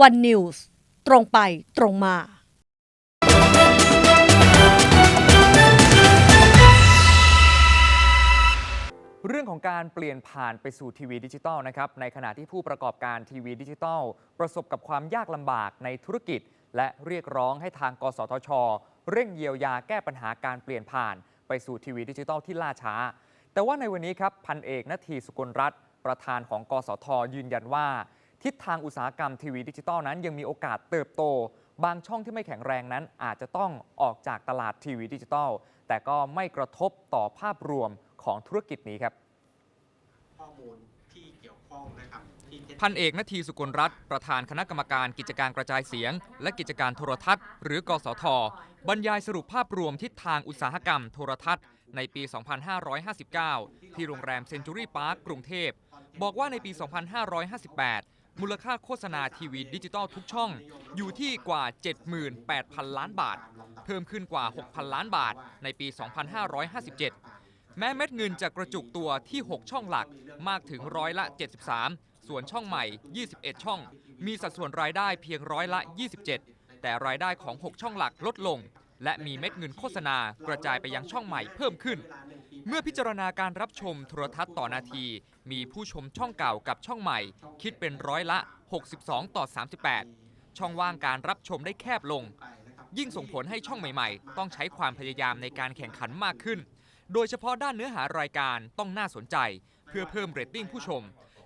วันนิวส์ตรงไปตรงมาเรื่องของการเปลี่ยนผ่านไปสู่ทีวีดิจิทัลนะครับในขณะที่ผู้ประกอบการทีวีดิจิทัลประสบกับความยากลำบากในธุรกิจ และเรียกร้องให้ทาง กสทช เร่งเยียวยาแก้ปัญหาการเปลี่ยนผ่าน ไปสู่ทีวีดิจิทัลที่ล่าช้า แต่ว่าในวันนี้ครับพันเอกนาทีสุกลรัตน์ประธานของ กสทยืนยันว่า ทิศทางอุตสาหกรรมทีวีดิจิทัลนั้น ยังมีโอกาสเติบโต บางช่องที่ไม่แข็งแรงนั้น อาจจะต้องออกจากตลาดทีวีดิจิทัลแต่ก็ไม่กระทบต่อภาพรวมของธุรกิจนี้ครับข้อมูลที่เกี่ยวข้องนะครับที่เท็จพันเอกนาทีสุกลรัตน์ประธานคณะกรรมการกิจการกระจายเสียง และกิจการโทรทัศน์ หรือกสท บรรยายสรุปภาพรวมทิศทางอุตสาหกรรมโทรทัศน์ ในปี 2559 ที่โรงแรมเซนจูรี่พาร์คกรุงเทพ บอกว่าในปี 2558 มูลค่าโฆษณาทีวีดิจิตอลทุกช่อง อยู่ที่กว่า 78,000 ล้านบาท เพิ่มขึ้นกว่า 6,000 ล้านบาทในปี 2557 แม้เม็ดเงินจะกระจุกตัวที่ 6 ช่องหลักมากถึงร้อยละ 73 ส่วนช่องใหม่ 21 ช่อง มีสัดส่วนรายได้เพียงร้อยละ 27 แต่รายได้ของ 6 ช่องหลักลดลง และมีเม็ดเงินโฆษณากระจายไปยังช่องใหม่เพิ่มขึ้น เมื่อพิจารณาการรับชมโทรทัศน์ต่อนาที มีผู้ชมช่องเก่ากับช่องใหม่ คิดเป็นร้อยละ 62 ต่อ 38 ช่องว่างการรับชมได้แคบลง ยิ่งส่งผลให้ช่องใหม่ๆ ต้องใช้ความพยายามในการแข่งขันมากขึ้น โดยเฉพาะด้านเนื้อหารายการต้องน่าสนใจ เพื่อเพิ่มเรตติ้งผู้ชม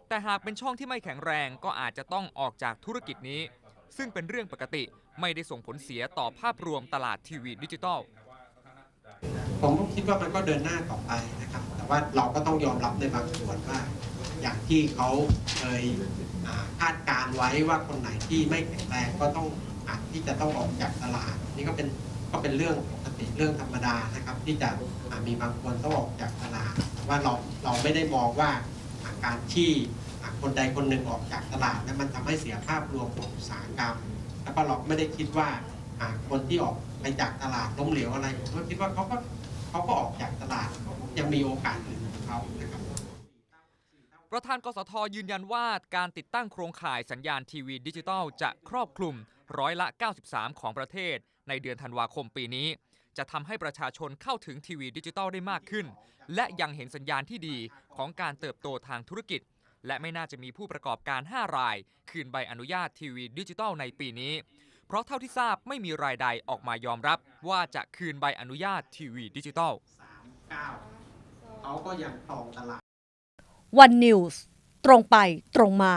แต่หากเป็นช่องที่ไม่แข็งแรงก็อาจจะต้องออกจากธุรกิจนี้ ซึ่งเป็นเรื่องปกติไม่ได้ส่งผลเสียต่อภาพรวมตลาดทีวีดิจิทัล ผมคิดว่ามันก็เดินหน้าต่อไปนะครับ แต่ว่าเราก็ต้องยอมรับในบางส่วนว่า อย่างที่เขาเคยคาดการไว้ว่าคนไหนที่ไม่แข็งแรงก็ต้องอาจที่จะต้องออกจากตลาด นี่ก็เป็นก็เป็นเรื่องปกติเรื่องธรรมดานะครับ ที่จะมีบางคนต้องออกจากตลาดแต่ว่าเราเราไม่ได้มองว่าอาการที่คนใดคนหนึ่งออกจากตลาดนั้นมันทำให้เสียภาพรวมของอุตสาหกรรม แล้วก็เราไม่ได้คิดว่า คนที่ออกไปจากตลาดล้มเหลวอะไรผมก็คิดว่าเขาก็เขาก็ออกจากตลาดยังมีโอกาสอื่นของเขานะครับประธานกสทยืนยันว่าการติดตั้งโครงข่ายสัญญาณทีวีดิจิทัลจะครอบคลุมร้อยละ 93 ของประเทศ ในเดือนธันวาคมปีนี้ จะทำให้ประชาชนเข้าถึงทีวีดิจิทัลได้มากขึ้น และยังเห็นสัญญาณที่ดีของการเติบโตทางธุรกิจ และไม่น่าจะมีผู้ประกอบการ 5 ราย คืนใบอนุญาตทีวีดิจิทัลในปีนี้ เพราะเท่าที่ทราบไม่มีรายใดออกมายอมรับว่าจะคืนใบอนุญาตทีวีดิจิทัลเขาก็ยังครองตลาดวันนิวส์ตรงไปตรงมา